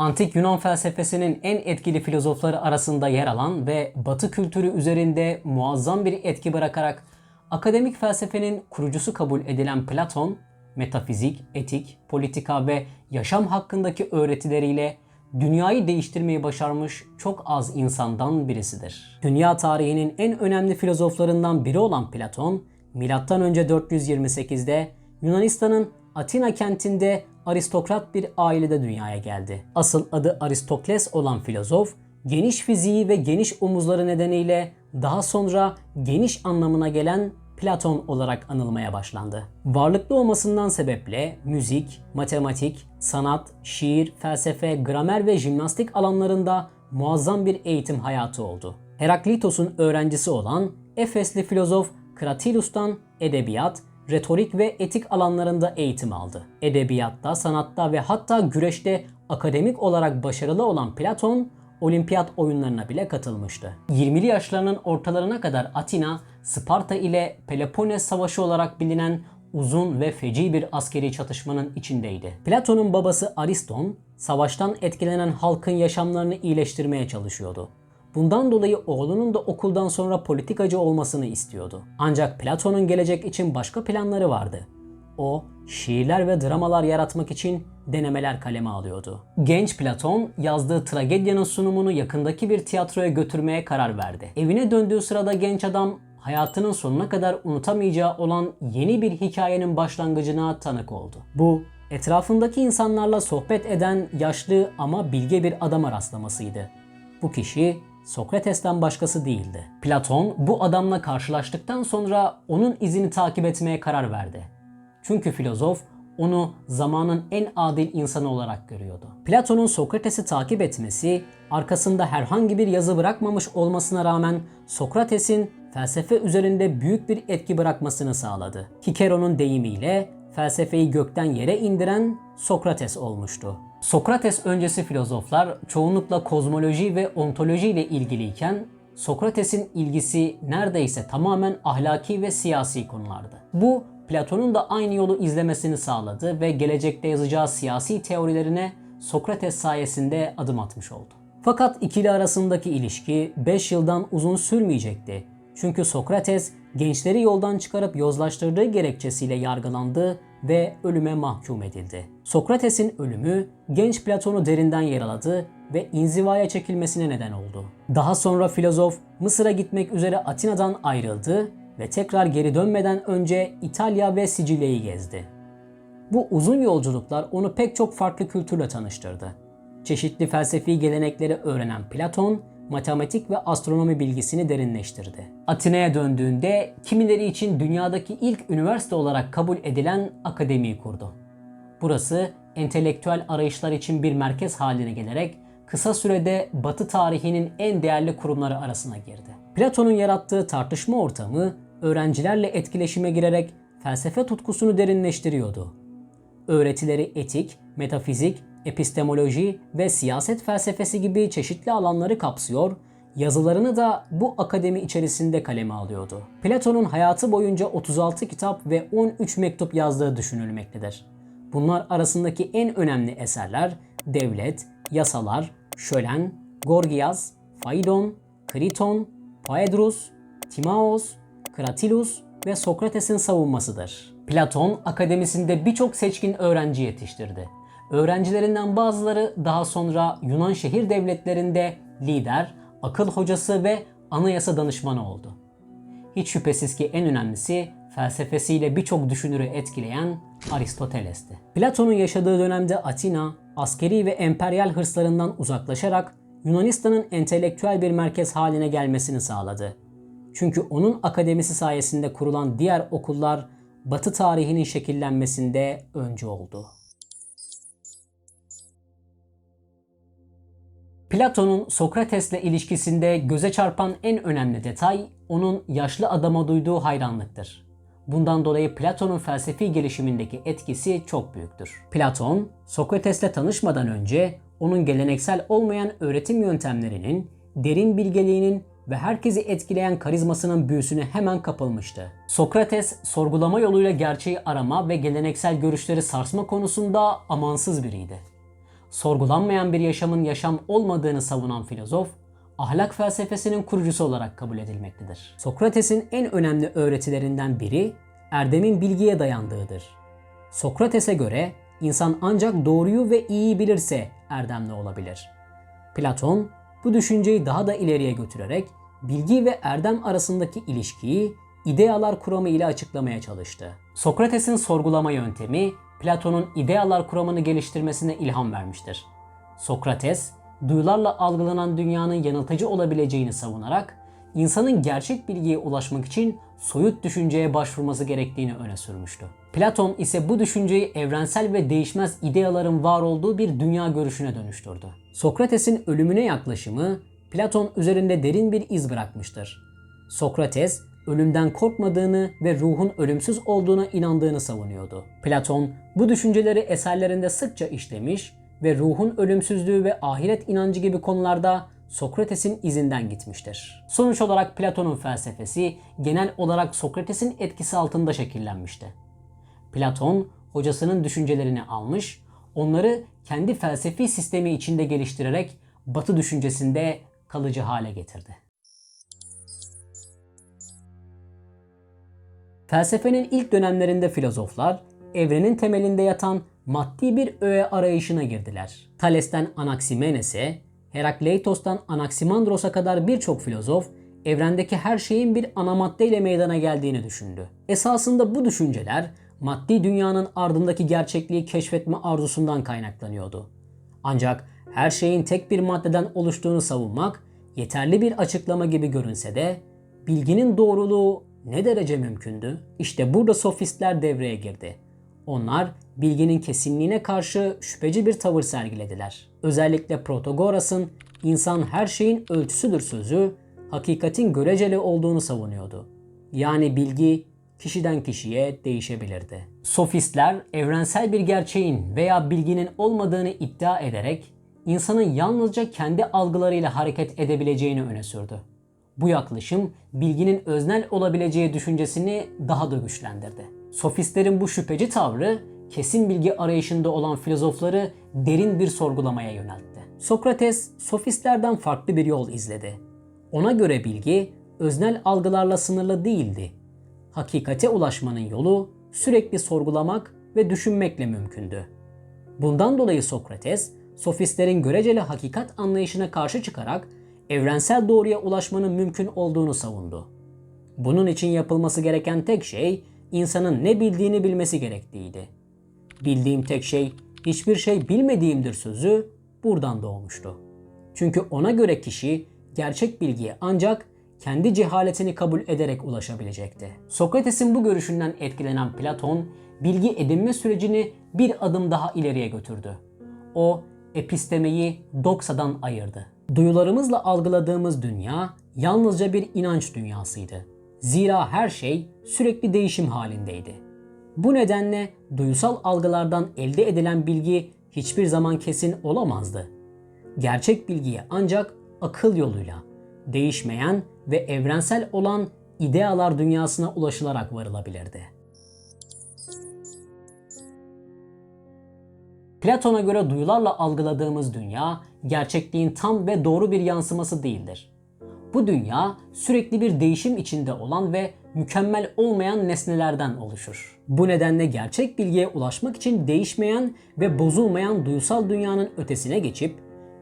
Antik Yunan felsefesinin en etkili filozofları arasında yer alan ve Batı kültürü üzerinde muazzam bir etki bırakarak akademik felsefenin kurucusu kabul edilen Platon, metafizik, etik, politika ve yaşam hakkındaki öğretileriyle dünyayı değiştirmeyi başarmış çok az insandan birisidir. Dünya tarihinin en önemli filozoflarından biri olan Platon, M.Ö. 428'de Yunanistan'ın Atina kentinde aristokrat bir ailede dünyaya geldi. Asıl adı Aristokles olan filozof, geniş fiziği ve geniş omuzları nedeniyle daha sonra geniş anlamına gelen Platon olarak anılmaya başlandı. Varlıklı olmasından sebeple müzik, matematik, sanat, şiir, felsefe, gramer ve jimnastik alanlarında muazzam bir eğitim hayatı oldu. Heraklitos'un öğrencisi olan Efesli filozof Kratilus'tan edebiyat, retorik ve etik alanlarında eğitim aldı. Edebiyatta, sanatta ve hatta güreşte akademik olarak başarılı olan Platon, olimpiyat oyunlarına bile katılmıştı. 20'li yaşlarının ortalarına kadar Atina, Sparta ile Peloponnes Savaşı olarak bilinen uzun ve feci bir askeri çatışmanın içindeydi. Platon'un babası Ariston, savaştan etkilenen halkın yaşamlarını iyileştirmeye çalışıyordu. Bundan dolayı oğlunun da okuldan sonra politikacı olmasını istiyordu. Ancak Platon'un gelecek için başka planları vardı. O, şiirler ve dramalar yaratmak için denemeler kaleme alıyordu. Genç Platon yazdığı tragedyanın sunumunu yakındaki bir tiyatroya götürmeye karar verdi. Evine döndüğü sırada genç adam hayatının sonuna kadar unutamayacağı olan yeni bir hikayenin başlangıcına tanık oldu. Bu etrafındaki insanlarla sohbet eden yaşlı ama bilge bir adama rastlamasıydı. Bu kişi Sokrates'ten başkası değildi. Platon bu adamla karşılaştıktan sonra onun izini takip etmeye karar verdi. Çünkü filozof onu zamanın en adil insanı olarak görüyordu. Platon'un Sokrates'i takip etmesi, arkasında herhangi bir yazı bırakmamış olmasına rağmen Sokrates'in felsefe üzerinde büyük bir etki bırakmasını sağladı. Kikero'nun deyimiyle felsefeyi gökten yere indiren Sokrates olmuştu. Sokrates öncesi filozoflar çoğunlukla kozmoloji ve ontoloji ile ilgiliyken Sokrates'in ilgisi neredeyse tamamen ahlaki ve siyasi konulardı. Bu Platon'un da aynı yolu izlemesini sağladı ve gelecekte yazacağı siyasi teorilerine Sokrates sayesinde adım atmış oldu. Fakat ikili arasındaki ilişki 5 yıldan uzun sürmeyecekti. Çünkü Sokrates gençleri yoldan çıkarıp yozlaştırdığı gerekçesiyle yargılandı ve ölüme mahkum edildi. Sokrates'in ölümü genç Platon'u derinden yaraladı ve inzivaya çekilmesine neden oldu. Daha sonra filozof Mısır'a gitmek üzere Atina'dan ayrıldı ve tekrar geri dönmeden önce İtalya ve Sicilya'yı gezdi. Bu uzun yolculuklar onu pek çok farklı kültürle tanıştırdı. Çeşitli felsefi gelenekleri öğrenen Platon, matematik ve astronomi bilgisini derinleştirdi. Atina'ya döndüğünde kimileri için dünyadaki ilk üniversite olarak kabul edilen akademiyi kurdu. Burası entelektüel arayışlar için bir merkez haline gelerek kısa sürede Batı tarihinin en değerli kurumları arasına girdi. Platon'un yarattığı tartışma ortamı öğrencilerle etkileşime girerek felsefe tutkusunu derinleştiriyordu. Öğretileri etik, metafizik, epistemoloji ve siyaset felsefesi gibi çeşitli alanları kapsıyor, yazılarını da bu akademi içerisinde kaleme alıyordu. Platon'un hayatı boyunca 36 kitap ve 13 mektup yazdığı düşünülmektedir. Bunlar arasındaki en önemli eserler Devlet, Yasalar, Şölen, Gorgias, Phaidon, Kriton, Phaedrus, Timaos, Kratilus ve Sokrates'in savunmasıdır. Platon akademisinde birçok seçkin öğrenci yetiştirdi. Öğrencilerinden bazıları daha sonra Yunan şehir devletlerinde lider, akıl hocası ve anayasa danışmanı oldu. Hiç şüphesiz ki en önemlisi felsefesiyle birçok düşünürü etkileyen Aristoteles'ti. Platon'un yaşadığı dönemde Atina, askeri ve emperyal hırslarından uzaklaşarak Yunanistan'ın entelektüel bir merkez haline gelmesini sağladı. Çünkü onun akademisi sayesinde kurulan diğer okullar Batı tarihinin şekillenmesinde öncü oldu. Platon'un Sokrates'le ilişkisinde göze çarpan en önemli detay onun yaşlı adama duyduğu hayranlıktır. Bundan dolayı Platon'un felsefi gelişimindeki etkisi çok büyüktür. Platon, Sokrates'le tanışmadan önce onun geleneksel olmayan öğretim yöntemlerinin, derin bilgeliğinin ve herkesi etkileyen karizmasının büyüsüne hemen kapılmıştı. Sokrates, sorgulama yoluyla gerçeği arama ve geleneksel görüşleri sarsma konusunda amansız biriydi. Sorgulanmayan bir yaşamın yaşam olmadığını savunan filozof, ahlak felsefesinin kurucusu olarak kabul edilmektedir. Sokrates'in en önemli öğretilerinden biri erdemin bilgiye dayandığıdır. Sokrates'e göre insan ancak doğruyu ve iyiyi bilirse erdemli olabilir. Platon bu düşünceyi daha da ileriye götürerek bilgi ve erdem arasındaki ilişkiyi idealar kuramı ile açıklamaya çalıştı. Sokrates'in sorgulama yöntemi Platon'un idealar kuramını geliştirmesine ilham vermiştir. Sokrates, duyularla algılanan dünyanın yanıltıcı olabileceğini savunarak insanın gerçek bilgiye ulaşmak için soyut düşünceye başvurması gerektiğini öne sürmüştü. Platon ise bu düşünceyi evrensel ve değişmez ideaların var olduğu bir dünya görüşüne dönüştürdü. Sokrates'in ölümüne yaklaşımı Platon üzerinde derin bir iz bırakmıştır. Sokrates ölümden korkmadığını ve ruhun ölümsüz olduğuna inandığını savunuyordu. Platon bu düşünceleri eserlerinde sıkça işlemiş ve ruhun ölümsüzlüğü ve ahiret inancı gibi konularda Sokrates'in izinden gitmiştir. Sonuç olarak Platon'un felsefesi genel olarak Sokrates'in etkisi altında şekillenmişti. Platon hocasının düşüncelerini almış, onları kendi felsefi sistemi içinde geliştirerek Batı düşüncesinde kalıcı hale getirdi. Felsefenin ilk dönemlerinde filozoflar evrenin temelinde yatan maddi bir öğe arayışına girdiler. Thales'ten Anaximenes'e, Herakleitos'tan Anaximandros'a kadar birçok filozof evrendeki her şeyin bir ana maddeyle meydana geldiğini düşündü. Esasında bu düşünceler maddi dünyanın ardındaki gerçekliği keşfetme arzusundan kaynaklanıyordu. Ancak her şeyin tek bir maddeden oluştuğunu savunmak yeterli bir açıklama gibi görünse de bilginin doğruluğu ne derece mümkündü? İşte burada sofistler devreye girdi. Onlar bilginin kesinliğine karşı şüpheci bir tavır sergilediler. Özellikle Protagoras'ın insan her şeyin ölçüsüdür sözü hakikatin göreceli olduğunu savunuyordu. Yani bilgi kişiden kişiye değişebilirdi. Sofistler evrensel bir gerçeğin veya bilginin olmadığını iddia ederek insanın yalnızca kendi algılarıyla hareket edebileceğini öne sürdü. Bu yaklaşım bilginin öznel olabileceği düşüncesini daha da güçlendirdi. Sofistlerin bu şüpheci tavrı kesin bilgi arayışında olan filozofları derin bir sorgulamaya yöneltti. Sokrates sofistlerden farklı bir yol izledi. Ona göre bilgi öznel algılarla sınırlı değildi. Hakikate ulaşmanın yolu sürekli sorgulamak ve düşünmekle mümkündü. Bundan dolayı Sokrates, sofistlerin göreceli hakikat anlayışına karşı çıkarak evrensel doğruya ulaşmanın mümkün olduğunu savundu. Bunun için yapılması gereken tek şey insanın ne bildiğini bilmesi gerektiğiydi. Bildiğim tek şey hiçbir şey bilmediğimdir sözü buradan doğmuştu. Çünkü ona göre kişi gerçek bilgiye ancak kendi cehaletini kabul ederek ulaşabilecekti. Sokrates'in bu görüşünden etkilenen Platon, bilgi edinme sürecini bir adım daha ileriye götürdü. O, epistemeyi doksadan ayırdı. Duyularımızla algıladığımız dünya yalnızca bir inanç dünyasıydı. Zira her şey sürekli değişim halindeydi. Bu nedenle duyusal algılardan elde edilen bilgi hiçbir zaman kesin olamazdı. Gerçek bilgiye ancak akıl yoluyla, değişmeyen ve evrensel olan idealar dünyasına ulaşılarak varılabilirdi. Platon'a göre duyularla algıladığımız dünya gerçekliğin tam ve doğru bir yansıması değildir. Bu dünya sürekli bir değişim içinde olan ve mükemmel olmayan nesnelerden oluşur. Bu nedenle gerçek bilgiye ulaşmak için değişmeyen ve bozulmayan duysal dünyanın ötesine geçip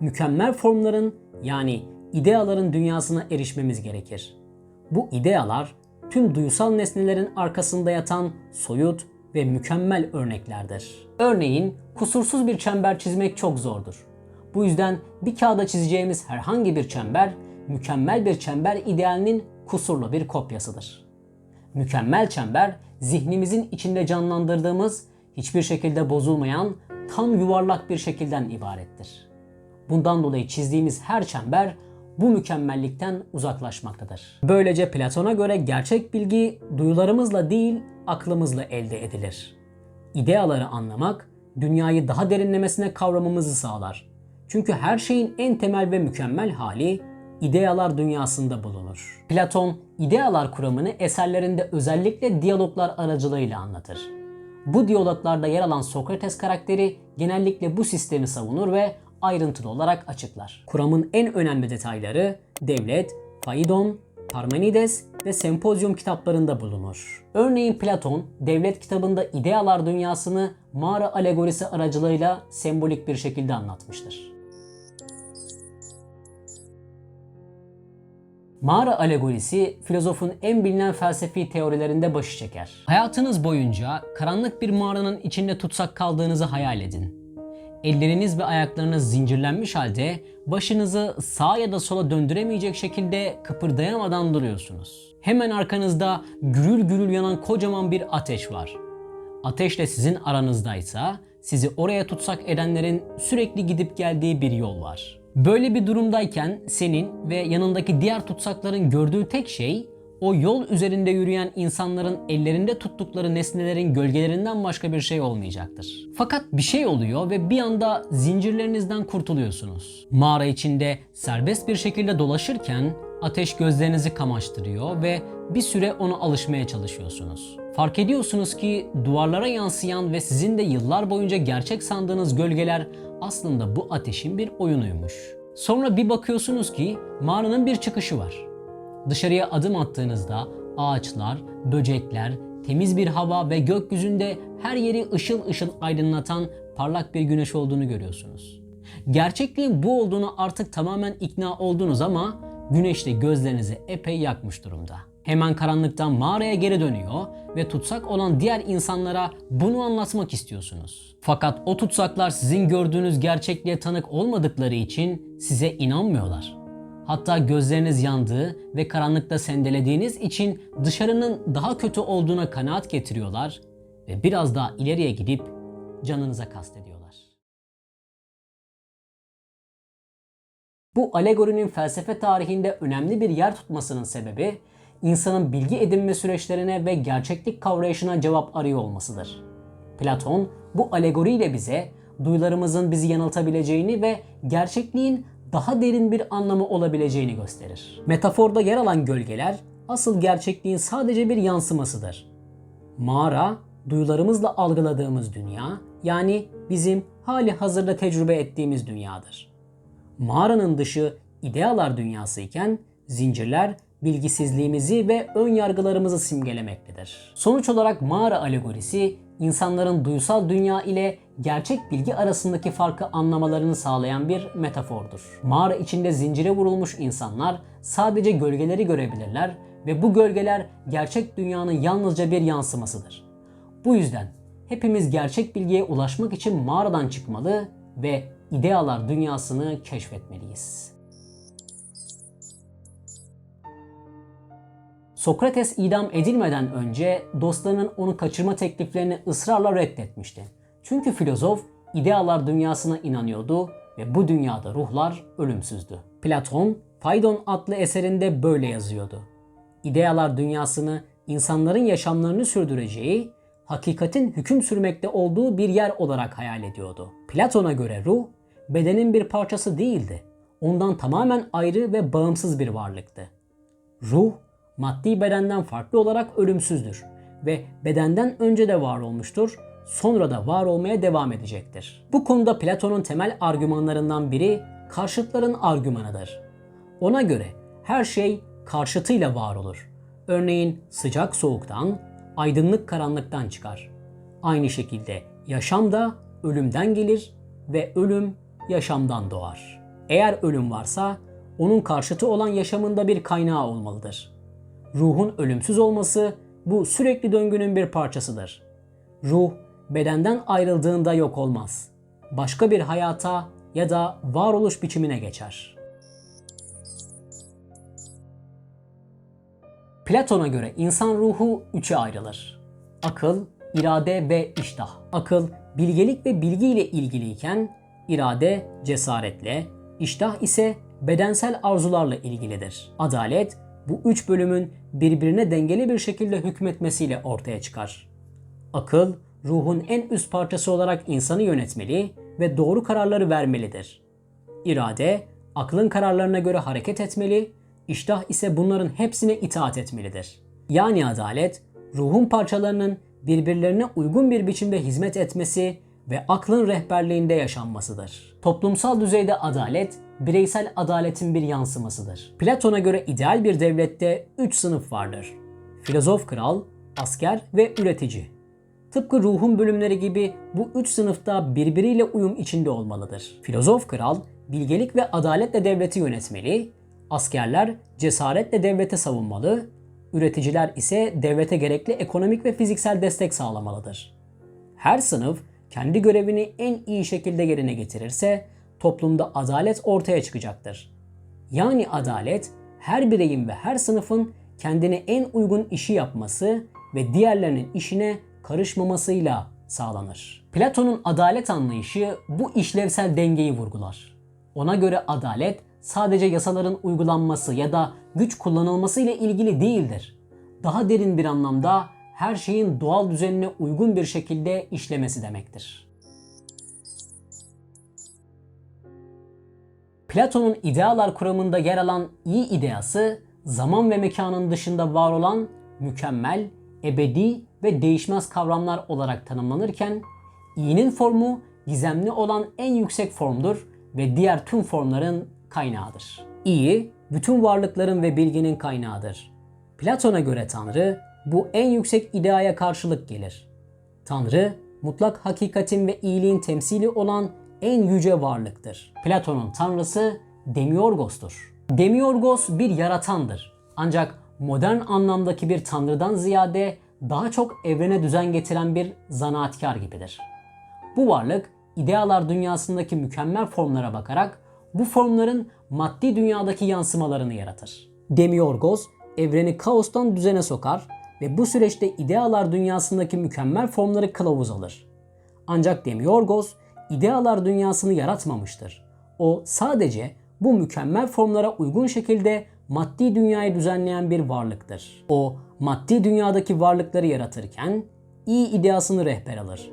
mükemmel formların yani ideaların dünyasına erişmemiz gerekir. Bu idealar tüm duysal nesnelerin arkasında yatan soyut ve mükemmel örneklerdir. Örneğin kusursuz bir çember çizmek çok zordur. Bu yüzden bir kağıda çizeceğimiz herhangi bir çember mükemmel bir çember idealinin kusurlu bir kopyasıdır. Mükemmel çember zihnimizin içinde canlandırdığımız hiçbir şekilde bozulmayan tam yuvarlak bir şekilden ibarettir. Bundan dolayı çizdiğimiz her çember bu mükemmellikten uzaklaşmaktadır. Böylece Platon'a göre gerçek bilgi duyularımızla değil aklımızla elde edilir. İdeaları anlamak dünyayı daha derinlemesine kavramamızı sağlar. Çünkü her şeyin en temel ve mükemmel hali idealar dünyasında bulunur. Platon idealar kuramını eserlerinde özellikle diyaloglar aracılığıyla anlatır. Bu diyaloglarda yer alan Sokrates karakteri genellikle bu sistemi savunur ve ayrıntılı olarak açıklar. Kuramın en önemli detayları Devlet, Phaidon, Parmenides ve Sempozyum kitaplarında bulunur. Örneğin Platon, Devlet kitabında idealar dünyasını mağara alegorisi aracılığıyla sembolik bir şekilde anlatmıştır. Mağara alegorisi filozofun en bilinen felsefi teorilerinde başı çeker. Hayatınız boyunca karanlık bir mağaranın içinde tutsak kaldığınızı hayal edin. Elleriniz ve ayaklarınız zincirlenmiş halde başınızı sağa ya da sola döndüremeyecek şekilde kıpırdayamadan duruyorsunuz. Hemen arkanızda gürül gürül yanan kocaman bir ateş var. Ateşle sizin aranızdaysa sizi oraya tutsak edenlerin sürekli gidip geldiği bir yol var. Böyle bir durumdayken senin ve yanındaki diğer tutsakların gördüğü tek şey o yol üzerinde yürüyen insanların ellerinde tuttukları nesnelerin gölgelerinden başka bir şey olmayacaktır. Fakat bir şey oluyor ve bir anda zincirlerinizden kurtuluyorsunuz. Mağara içinde serbest bir şekilde dolaşırken ateş gözlerinizi kamaştırıyor ve bir süre ona alışmaya çalışıyorsunuz. Fark ediyorsunuz ki duvarlara yansıyan ve sizin de yıllar boyunca gerçek sandığınız gölgeler aslında bu ateşin bir oyunuymuş. Sonra bir bakıyorsunuz ki mağaranın bir çıkışı var. Dışarıya adım attığınızda ağaçlar, böcekler, temiz bir hava ve gökyüzünde her yeri ışıl ışıl aydınlatan parlak bir güneş olduğunu görüyorsunuz. Gerçekliğin bu olduğunu artık tamamen ikna oldunuz ama güneş de gözlerinizi epey yakmış durumda. Hemen karanlıktan mağaraya geri dönüyor ve tutsak olan diğer insanlara bunu anlatmak istiyorsunuz. Fakat o tutsaklar sizin gördüğünüz gerçekliğe tanık olmadıkları için size inanmıyorlar. Hatta gözleriniz yandığı ve karanlıkta sendelediğiniz için dışarının daha kötü olduğuna kanaat getiriyorlar ve biraz daha ileriye gidip canınıza kastediyorlar. Bu alegorinin felsefe tarihinde önemli bir yer tutmasının sebebi insanın bilgi edinme süreçlerine ve gerçeklik kavrayışına cevap arıyor olmasıdır. Platon bu alegoriyle bize duyularımızın bizi yanıltabileceğini ve gerçekliğin daha derin bir anlamı olabileceğini gösterir. Metaforda yer alan gölgeler asıl gerçekliğin sadece bir yansımasıdır. Mağara, duyularımızla algıladığımız dünya, yani bizim hali hazırda tecrübe ettiğimiz dünyadır. Mağaranın dışı idealar dünyası iken zincirler bilgisizliğimizi ve ön yargılarımızı simgelemektedir. Sonuç olarak mağara alegorisi insanların duysal dünya ile gerçek bilgi arasındaki farkı anlamalarını sağlayan bir metafordur. Mağara içinde zincire vurulmuş insanlar sadece gölgeleri görebilirler ve bu gölgeler gerçek dünyanın yalnızca bir yansımasıdır. Bu yüzden hepimiz gerçek bilgiye ulaşmak için mağaradan çıkmalı ve idealar dünyasını keşfetmeliyiz. Sokrates idam edilmeden önce dostlarının onu kaçırma tekliflerini ısrarla reddetmişti. Çünkü filozof idealar dünyasına inanıyordu ve bu dünyada ruhlar ölümsüzdü. Platon, Phaidon adlı eserinde böyle yazıyordu. İdealar dünyasını insanların yaşamlarını sürdüreceği, hakikatin hüküm sürmekte olduğu bir yer olarak hayal ediyordu. Platon'a göre ruh, bedenin bir parçası değildi. Ondan tamamen ayrı ve bağımsız bir varlıktı. Ruh, maddi bedenden farklı olarak ölümsüzdür ve bedenden önce de var olmuştur, sonra da var olmaya devam edecektir. Bu konuda Platon'un temel argümanlarından biri karşıtların argümanıdır. Ona göre her şey karşıtıyla var olur. Örneğin sıcak soğuktan, aydınlık karanlıktan çıkar. Aynı şekilde yaşam da ölümden gelir ve ölüm yaşamdan doğar. Eğer ölüm varsa onun karşıtı olan yaşamında bir kaynağı olmalıdır. Ruhun ölümsüz olması bu sürekli döngünün bir parçasıdır. Ruh bedenden ayrıldığında yok olmaz. Başka bir hayata ya da varoluş biçimine geçer. Platon'a göre insan ruhu üçe ayrılır. Akıl, irade ve iştah. Akıl bilgelik ve bilgiyle ilgiliyken irade cesaretle, iştah ise bedensel arzularla ilgilidir. Adalet bu üç bölümün birbirine dengeli bir şekilde hükmetmesiyle ortaya çıkar. Akıl, ruhun en üst parçası olarak insanı yönetmeli ve doğru kararları vermelidir. İrade, aklın kararlarına göre hareket etmeli, iştah ise bunların hepsine itaat etmelidir. Yani adalet, ruhun parçalarının birbirlerine uygun bir biçimde hizmet etmesi ve aklın rehberliğinde yaşanmasıdır. Toplumsal düzeyde adalet, bireysel adaletin bir yansımasıdır. Platon'a göre ideal bir devlette 3 sınıf vardır. Filozof kral, asker ve üretici. Tıpkı ruhun bölümleri gibi bu üç sınıfta birbiriyle uyum içinde olmalıdır. Filozof kral bilgelik ve adaletle devleti yönetmeli, askerler cesaretle devleti savunmalı, üreticiler ise devlete gerekli ekonomik ve fiziksel destek sağlamalıdır. Her sınıf kendi görevini en iyi şekilde yerine getirirse toplumda adalet ortaya çıkacaktır. Yani adalet her bireyin ve her sınıfın kendine en uygun işi yapması ve diğerlerinin işine karışmamasıyla sağlanır. Platon'un adalet anlayışı bu işlevsel dengeyi vurgular. Ona göre adalet sadece yasaların uygulanması ya da güç kullanılması ile ilgili değildir. Daha derin bir anlamda her şeyin doğal düzenine uygun bir şekilde işlemesi demektir. Platon'un idealar kuramında yer alan iyi ideası, zaman ve mekanın dışında var olan mükemmel, ebedi ve değişmez kavramlar olarak tanımlanırken, iyinin formu gizemli olan en yüksek formdur ve diğer tüm formların kaynağıdır. İyi, bütün varlıkların ve bilginin kaynağıdır. Platon'a göre Tanrı, bu en yüksek ideaya karşılık gelir. Tanrı, mutlak hakikatin ve iyiliğin temsili olan en yüce varlıktır. Platon'un tanrısı Demiorgos'tur. Demiorgos bir yaratandır. Ancak modern anlamdaki bir tanrıdan ziyade daha çok evrene düzen getiren bir zanaatkar gibidir. Bu varlık idealar dünyasındaki mükemmel formlara bakarak bu formların maddi dünyadaki yansımalarını yaratır. Demiorgos evreni kaostan düzene sokar ve bu süreçte idealar dünyasındaki mükemmel formları kılavuz alır. Ancak Demiorgos idealar dünyasını yaratmamıştır. O sadece bu mükemmel formlara uygun şekilde maddi dünyayı düzenleyen bir varlıktır. O maddi dünyadaki varlıkları yaratırken iyi ideasını rehber alır.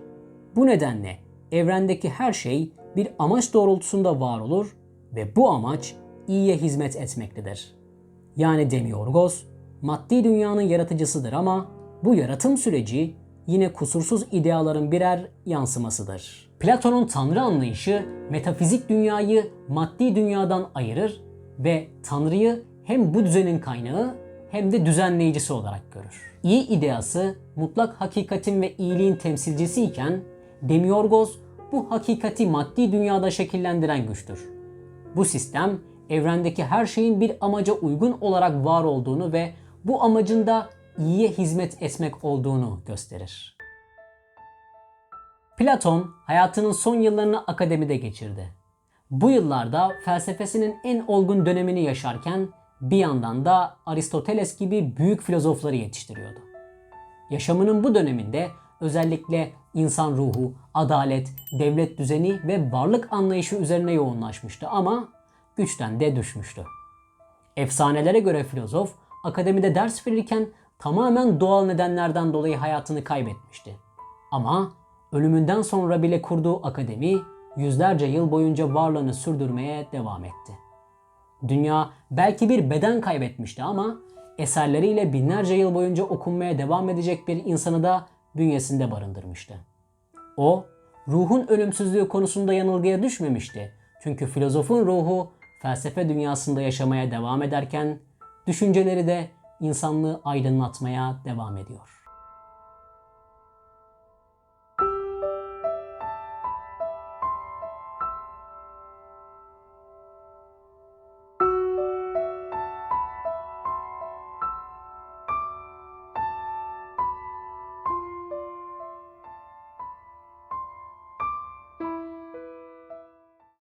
Bu nedenle evrendeki her şey bir amaç doğrultusunda var olur ve bu amaç iyiye hizmet etmektedir. Yani Demiorgos maddi dünyanın yaratıcısıdır ama bu yaratım süreci yine kusursuz ideaların birer yansımasıdır. Platon'un tanrı anlayışı metafizik dünyayı maddi dünyadan ayırır ve tanrıyı hem bu düzenin kaynağı hem de düzenleyicisi olarak görür. İyi ideası mutlak hakikatin ve iyiliğin temsilcisi iken Demiorgos bu hakikati maddi dünyada şekillendiren güçtür. Bu sistem evrendeki her şeyin bir amaca uygun olarak var olduğunu ve bu amacın da iyiye hizmet etmek olduğunu gösterir. Platon hayatının son yıllarını akademide geçirdi. Bu yıllarda felsefesinin en olgun dönemini yaşarken bir yandan da Aristoteles gibi büyük filozofları yetiştiriyordu. Yaşamının bu döneminde özellikle insan ruhu, adalet, devlet düzeni ve varlık anlayışı üzerine yoğunlaşmıştı ama güçten de düşmüştü. Efsanelere göre filozof akademide ders verirken tamamen doğal nedenlerden dolayı hayatını kaybetmişti. Ama ölümünden sonra bile kurduğu akademi yüzlerce yıl boyunca varlığını sürdürmeye devam etti. Dünya belki bir beden kaybetmişti ama eserleriyle binlerce yıl boyunca okunmaya devam edecek bir insanı da bünyesinde barındırmıştı. O, ruhun ölümsüzlüğü konusunda yanılgıya düşmemişti. Çünkü filozofun ruhu felsefe dünyasında yaşamaya devam ederken düşünceleri de insanlığı aydınlatmaya devam ediyor.